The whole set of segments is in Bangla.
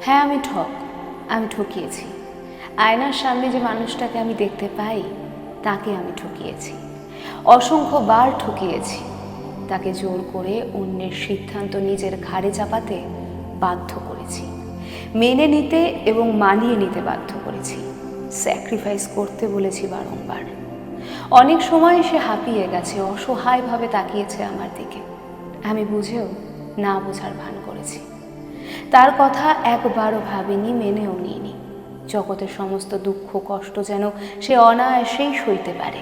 হ্যাঁ আমি ঠক, আমি ঠকিয়েছি। আয়নার সামনে যে মানুষটাকে আমি দেখতে পাই, তাকে আমি ঠকিয়েছি। অসংখ্য বার ঠকিয়েছি। তাকে জোর করে অন্যের সিদ্ধান্ত নিজের ঘাড়ে চাপাতে বাধ্য করেছি। মেনে নিতে এবং মানিয়ে নিতে বাধ্য করেছি। স্যাক্রিফাইস করতে বলেছি বারংবার। অনেক সময় সে হাঁপিয়ে গেছে, অসহায়ভাবে তাকিয়েছে আমার দিকে। আমি বুঝেও না বোঝার ভান করেছি। তার কথা একবারও ভাবিনি, মেনেও নিইনি। জগতের সমস্ত দুঃখ, কষ্ট যেন সে অনায়াসেই সইতে পারে।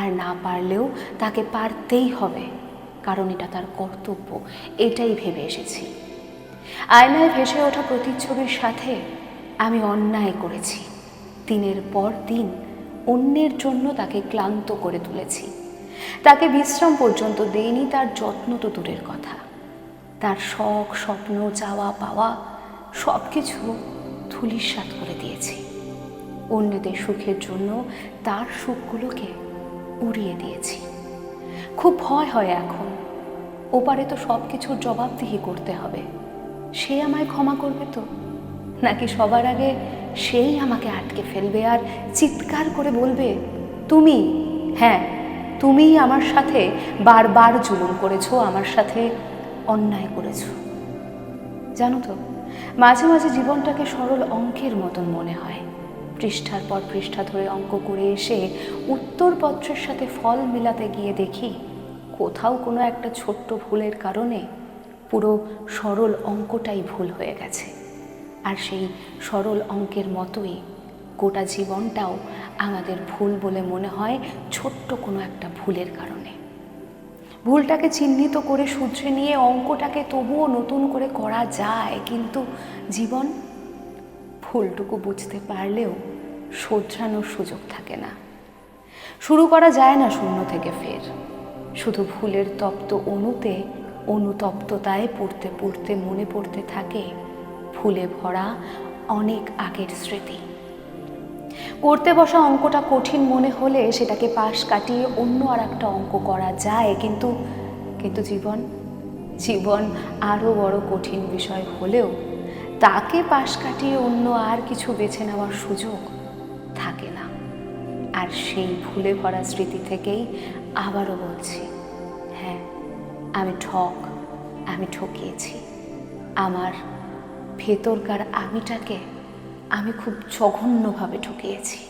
আর না পারলেও তাকে পারতেই হবে, কারণ এটা তার কর্তব্য, এটাই ভেবে এসেছি। আয়নায় ভেসে ওঠা প্রতিচ্ছবির সাথে আমি অন্যায় করেছি। দিনের পর দিন অন্যের জন্য তাকে ক্লান্ত করে তুলেছি। তাকে বিশ্রাম পর্যন্ত দেইনি তার যত্ন তো দূরের কথা। তার শখ, স্বপ্ন চাওয়া পাওয়া সব কিছু ধুলিস্বাত করে দিয়েছি। অন্যদের সুখের জন্য তার সুখগুলোকে উড়িয়ে দিয়েছি। খুব ভয় হয় এখন। ওপারে তো সব কিছুর জবাবদিহি করতে হবে। সে আমায় ক্ষমা করবে তো? নাকি সবার আগে সেই আমাকে আটকে ফেলবে আর চিৎকার করে বলবে, তুমি হ্যাঁ তুমিই আমার সাথে বারবার জুলুম করেছ, আমার সাথে অন্যায় করেছ। জানো তো, মাঝে মাঝে জীবনটাকে সরল অঙ্কের মতন মনে হয়। পৃষ্ঠার পর পৃষ্ঠা ধরে অঙ্ক করে এসে উত্তরপত্রের সাথে ফল মিলাতে গিয়ে দেখি, কোথাও কোনো একটা ছোট্ট ভুলের কারণে পুরো সরল অঙ্কটাই ভুল হয়ে গেছে। আর সেই সরল অঙ্কের মতোই গোটা জীবনটাও আমাদের ভুল বলে মনে হয় ছোট্ট কোনো একটা ভুলের কারণে। ভুলটাকে চিহ্নিত করে শুধরে নিয়ে অঙ্কটাকে তবুও নতুন করে করা যায়, কিন্তু জীবন ভুলটুকু বুঝতে পারলেও শোধরানোর সুযোগ থাকে না। শুরু করা যায় না শূন্য থেকে ফের। শুধু ভুলের তপ্ত অণুতে অনুতপ্ততায় পড়তে পড়তে মনে পড়তে থাকে ফুলে ভরা অনেক আগের স্মৃতি। করতে বসা অঙ্কটা কঠিন মনে হলে সেটাকে পাশ কাটিয়ে অন্য আর একটা অঙ্ক করা যায়। কিন্তু কিন্তু জীবন জীবন আরও বড় কঠিন বিষয় হলেও তাকে পাশ কাটিয়ে অন্য আর কিছু বেছে নেওয়ার সুযোগ থাকে না। আর সেই ভুলে ভরা স্মৃতি থেকেই আবারও বলছি হ্যাঁ আমি ঠক, আমি ঠকিয়েছি। আমার ভেতরকার আমিটাকে আমি খুব জঘন্যভাবে ঠকিয়েছি।